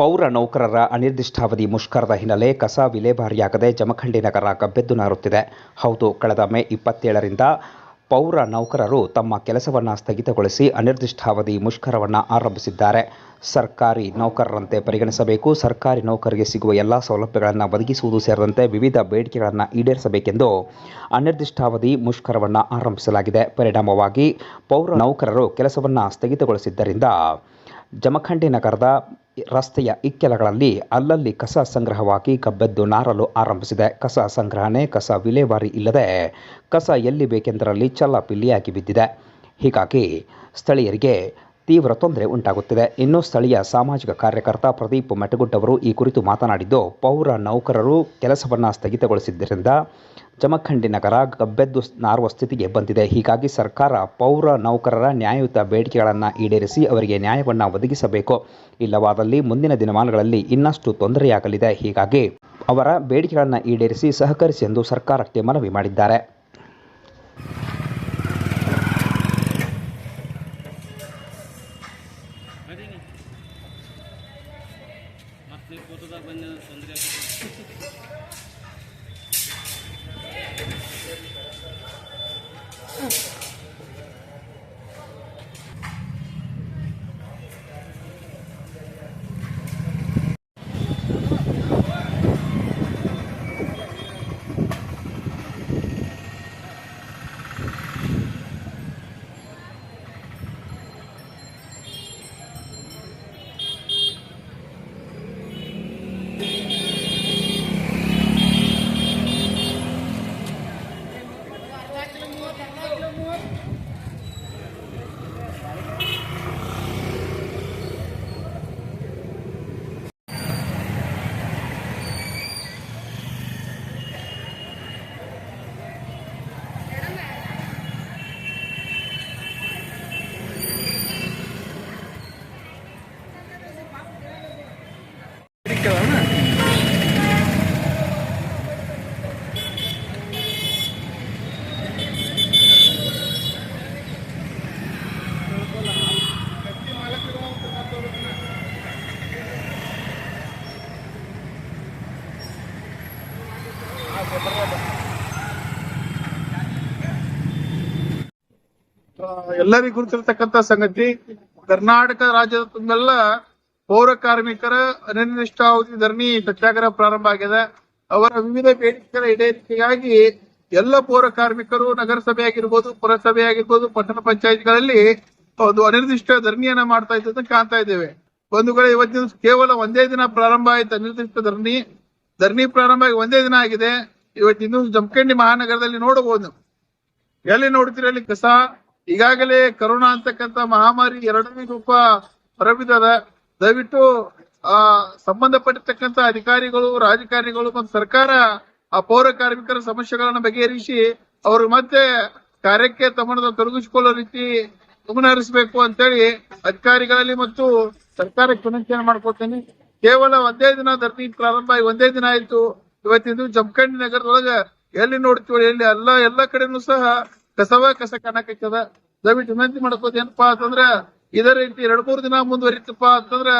ಪೌರ ನೌಕರರ ಅನಿರ್ದಿಷ್ಟಾವಧಿ ಮುಷ್ಕರದ ಹಿನ್ನೆಲೆ ಕಸ ವಿಲೇವಾರಿಯಾಗದೆ ಜಮಖಂಡಿ ನಗರ ಗಬ್ಬೆದ್ದು ನಾರುತ್ತಿದೆ. ಹೌದು, ಕಳೆದ ಮೇ ಇಪ್ಪತ್ತೇಳರಿಂದ ಪೌರ ನೌಕರರು ತಮ್ಮ ಕೆಲಸವನ್ನು ಸ್ಥಗಿತಗೊಳಿಸಿ ಅನಿರ್ದಿಷ್ಟಾವಧಿ ಮುಷ್ಕರವನ್ನು ಆರಂಭಿಸಿದ್ದಾರೆ. ಸರ್ಕಾರಿ ನೌಕರರಂತೆ ಪರಿಗಣಿಸಬೇಕು. ಸರ್ಕಾರಿ ನೌಕರಿಗೆ ಸಿಗುವ ಎಲ್ಲ ಸೌಲಭ್ಯಗಳನ್ನು ಒದಗಿಸುವುದು ಸೇರಿದಂತೆ ವಿವಿಧ ಬೇಡಿಕೆಗಳನ್ನು ಈಡೇರಿಸಬೇಕೆಂದು ಅನಿರ್ದಿಷ್ಟಾವಧಿ ಮುಷ್ಕರವನ್ನು ಆರಂಭಿಸಲಾಗಿದೆ. ಪರಿಣಾಮವಾಗಿ ಪೌರ ನೌಕರರು ಕೆಲಸವನ್ನು ಸ್ಥಗಿತಗೊಳಿಸಿದ್ದರಿಂದ ಜಮಖಂಡಿ ನಗರದ ರಸ್ತೆಯ ಇಕ್ಕೆಲಗಳಲ್ಲಿ ಅಲ್ಲಲ್ಲಿ ಕಸ ಸಂಗ್ರಹವಾಗಿ ಕಬ್ಬೆದ್ದು ನಾರಲು ಆರಂಭಿಸಿದೆ. ಕಸ ಸಂಗ್ರಹಣೆ, ಕಸ ವಿಲೇವಾರಿ ಇಲ್ಲದೆ ಕಸ ಎಲ್ಲಿ ಬೇಕೆಂದರಲ್ಲಿ ಚಲ್ಲಾಪಿಲ್ಲಿಯಾಗಿ ಬಿದ್ದಿದೆ. ಹೀಗಾಗಿ ಸ್ಥಳೀಯರಿಗೆ ತೀವ್ರ ತೊಂದರೆ ಉಂಟಾಗುತ್ತಿದೆ. ಇನ್ನು ಸ್ಥಳೀಯ ಸಾಮಾಜಿಕ ಕಾರ್ಯಕರ್ತ ಪ್ರದೀಪ್ ಮೆಟಗುಡ್ಡವರು ಈ ಕುರಿತು ಮಾತನಾಡಿದ್ದು, ಪೌರ ನೌಕರರು ಕೆಲಸವನ್ನು ಸ್ಥಗಿತಗೊಳಿಸಿದ್ದರಿಂದ ಜಮಖಂಡಿ ನಗರ ಗಬ್ಬೆದ್ದು ನಾರುವ ಸ್ಥಿತಿಗೆ ಬಂದಿದೆ. ಹೀಗಾಗಿ ಸರ್ಕಾರ ಪೌರ ನೌಕರರ ನ್ಯಾಯಯುತ ಬೇಡಿಕೆಗಳನ್ನು ಈಡೇರಿಸಿ ಅವರಿಗೆ ನ್ಯಾಯವನ್ನು ಒದಗಿಸಬೇಕು. ಇಲ್ಲವಾದಲ್ಲಿ ಮುಂದಿನ ದಿನಮಾನಗಳಲ್ಲಿ ಇನ್ನಷ್ಟು ತೊಂದರೆಯಾಗಲಿದೆ. ಹೀಗಾಗಿ ಅವರ ಬೇಡಿಕೆಗಳನ್ನು ಈಡೇರಿಸಿ ಸಹಕರಿಸಿ ಎಂದು ಸರ್ಕಾರಕ್ಕೆ ಮನವಿ ಮಾಡಿದ್ದಾರೆ. ಅದೀನಿ ಮತ್ತೆ ಫೋಟೋದಾಗ ಬಂದ ತೊಂದರೆ ಆ, ಎಲ್ಲರಿಗೂ ಗುರುತಿರತಕ್ಕಂತ ಸಂಗತಿ ಕರ್ನಾಟಕ ರಾಜ್ಯದ ತುಂಬೆಲ್ಲ ಪೌರ ಕಾರ್ಮಿಕರ ಅನಿರ್ದಿಷ್ಟಾವಧಿ ಧರಣಿ ಸತ್ಯಾಗ್ರಹ ಪ್ರಾರಂಭ ಆಗಿದೆ. ಅವರ ವಿವಿಧ ಬೇಡಿಕೆಗಳ ಈಡೇರಿಕೆಗಾಗಿ ಎಲ್ಲ ಪೌರ ಕಾರ್ಮಿಕರು ನಗರಸಭೆ ಆಗಿರ್ಬೋದು ಪುರಸಭೆ ಆಗಿರ್ಬೋದು ಪಟ್ಟಣ ಪಂಚಾಯತ್ಗಳಲ್ಲಿ ಒಂದು ಅನಿರ್ದಿಷ್ಟ ಧರಣಿಯನ್ನ ಮಾಡ್ತಾ ಇದ್ದಂತೆ ಕಾಣ್ತಾ ಇದ್ದೇವೆ. ಬಂದುಗಳ ಇವತ್ತಿನ ಕೇವಲ ಒಂದೇ ದಿನ ಪ್ರಾರಂಭ ಆಯ್ತು ಅನಿರ್ದಿಷ್ಟ ಧರಣಿ. ಧರಣಿ ಪ್ರಾರಂಭ ಆಗಿ ಒಂದೇ ದಿನ ಆಗಿದೆ. ಇವತ್ತಿನ ಜಮಖಂಡಿ ಮಹಾನಗರದಲ್ಲಿ ನೋಡಬಹುದು. ಎಲ್ಲಿ ನೋಡ್ತೀರಿ ಅಲ್ಲಿ ಕಸ? ಈಗಾಗಲೇ ಕರೋನಾ ಅಂತಕ್ಕಂತ ಮಹಾಮಾರಿ ಎರಡನೇ ರೂಪ ಹೊರಬಿದ್ದದ. ದಯವಿಟ್ಟು ಆ ಸಂಬಂಧಪಟ್ಟಿರ್ತಕ್ಕಂತ ಅಧಿಕಾರಿಗಳು, ರಾಜಕಾರಣಿಗಳು ಮತ್ತು ಸರ್ಕಾರ ಆ ಪೌರ ಕಾರ್ಮಿಕರ ಸಮಸ್ಯೆಗಳನ್ನು ಬಗೆಹರಿಸಿ ಅವರು ಮತ್ತೆ ಕಾರ್ಯಕ್ಕೆ ತಮ್ಮನ್ನು ತೊಡಗಿಸಿಕೊಳ್ಳೋ ರೀತಿ ಗಮನ ಹರಿಸಬೇಕು ಅಂತೇಳಿ ಅಧಿಕಾರಿಗಳಲ್ಲಿ ಮತ್ತು ಸರ್ಕಾರಕ್ಕೆ ವಿನಂತಿಯನ್ನು ಮಾಡ್ಕೊತೇನೆ ಕೇವಲ ಒಂದೇ ದಿನ ಧರಣಿ ಪ್ರಾರಂಭ ಆಗಿ ಒಂದೇ ದಿನ ಆಯ್ತು. ಇವತ್ತಿನ ಜಮಖಂಡಿ ನಗರದೊಳಗ ಎಲ್ಲಿ ನೋಡ್ತೀವಿ ಎಲ್ಲಿ ಎಲ್ಲ ಎಲ್ಲ ಕಡೆನೂ ಸಹ ಕಸವ ಕಸ ಕಾಣಕತ್ತದ ದಯವಿಟ್ಟು ವಿನಂತಿ ಮಾಡ್ಕೋದು ಏನಪ್ಪಾ ಅಂತಂದ್ರ ಇದೇ ರೀತಿ ಎರಡ್ ಮೂರು ದಿನ ಮುಂದುವರಿತಪ್ಪ ಅಂತಂದ್ರ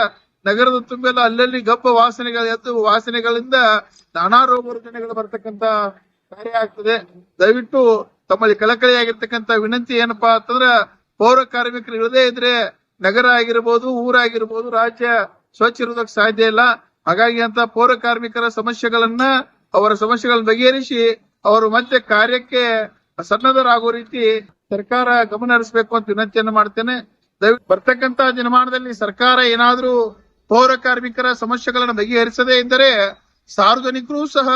ನಗರದ ತುಂಬೆಲ್ಲ ಅಲ್ಲಲ್ಲಿ ಗಬ್ಬ ವಾಸನೆಗಳ ಎದ್ದು ವಾಸನೆಗಳಿಂದ ನಾನಾ ರೋಗ ರುಜಿನಗಳು ಬರ್ತಕ್ಕಂತ ಕಾರ್ಯ ಆಗ್ತದೆ. ದಯವಿಟ್ಟು ತಮ್ಮಲ್ಲಿ ಕಳಕಳಿಯಾಗಿರ್ತಕ್ಕಂತ ವಿನಂತಿ ಏನಪ್ಪಾ ಅಂತಂದ್ರ ಪೌರ ಕಾರ್ಮಿಕರು ಇಳದೇ ಇದ್ರೆ ನಗರ ಆಗಿರ್ಬೋದು, ಊರಾಗಿರ್ಬೋದು, ರಾಜ್ಯ ಸ್ವಚ್ಛ ಇರೋದಕ್ಕೆ ಸಾಧ್ಯ ಇಲ್ಲ. ಹಾಗಾಗಿ ಅಂತ ಪೌರ ಕಾರ್ಮಿಕರ ಸಮಸ್ಯೆಗಳನ್ನ ಅವರ ಸಮಸ್ಯೆಗಳನ್ನು ಬಗೆಹರಿಸಿ ಅವರು ಮತ್ತೆ ಕಾರ್ಯಕ್ಕೆ ಸನ್ನದ್ಧರಾಗೋ ರೀತಿ ಸರ್ಕಾರ ಗಮನ ಹರಿಸಬೇಕು ಅಂತ ವಿನಂತಿಯನ್ನು ಮಾಡ್ತೇನೆ. ಬರ್ತಕ್ಕಂತ ದಿನಮಾನದಲ್ಲಿ ಸರ್ಕಾರ ಏನಾದ್ರೂ ಪೌರ ಕಾರ್ಮಿಕರ ಸಮಸ್ಯೆಗಳನ್ನು ಬಗೆಹರಿಸದೇ ಇದ್ದರೆ ಸಾರ್ವಜನಿಕರು ಸಹ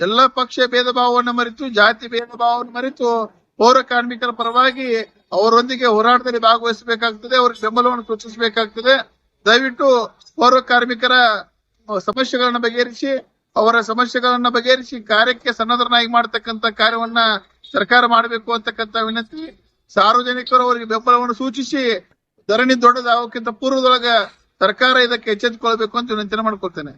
ಎಲ್ಲ ಪಕ್ಷ ಭೇದ ಭಾವವನ್ನು ಮರೆತು, ಜಾತಿ ಭೇದ ಭಾವವನ್ನು ಮರೆತು ಪೌರ ಕಾರ್ಮಿಕರ ಪರವಾಗಿ ಅವರೊಂದಿಗೆ ಹೋರಾಟದಲ್ಲಿ ಭಾಗವಹಿಸಬೇಕಾಗ್ತದೆ, ಅವ್ರಿಗೆ ಬೆಂಬಲವನ್ನು ಸೂಚಿಸಬೇಕಾಗ್ತದೆ. ದಯವಿಟ್ಟು ಪೌರ ಕಾರ್ಮಿಕರ ಸಮಸ್ಯೆಗಳನ್ನ ಬಗೆಹರಿಸಿ, ಅವರ ಸಮಸ್ಯೆಗಳನ್ನ ಬಗೆಹರಿಸಿ ಕಾರ್ಯಕ್ಕೆ ಸನ್ನದ್ಧನಾಗಿ ಮಾಡತಕ್ಕಂತ ಕಾರ್ಯವನ್ನ ಸರ್ಕಾರ ಮಾಡಬೇಕು ಅಂತಕ್ಕಂತ ವಿನಂತಿ, ಸಾರ್ವಜನಿಕರು ಅವರಿಗೆ ಬೆಂಬಲವನ್ನು ಸೂಚಿಸಿ ಧರಣಿ ದೊಡ್ಡದಾಗೋಕ್ಕಿಂತ ಪೂರ್ವದೊಳಗ ಸರ್ಕಾರ ಇದಕ್ಕೆ ಎಚ್ಚೆತ್ತುಕೊಳ್ಬೇಕು ಅಂತ ವಿನಂತಿನ ಮಾಡ್ಕೊಳ್ತೇನೆ.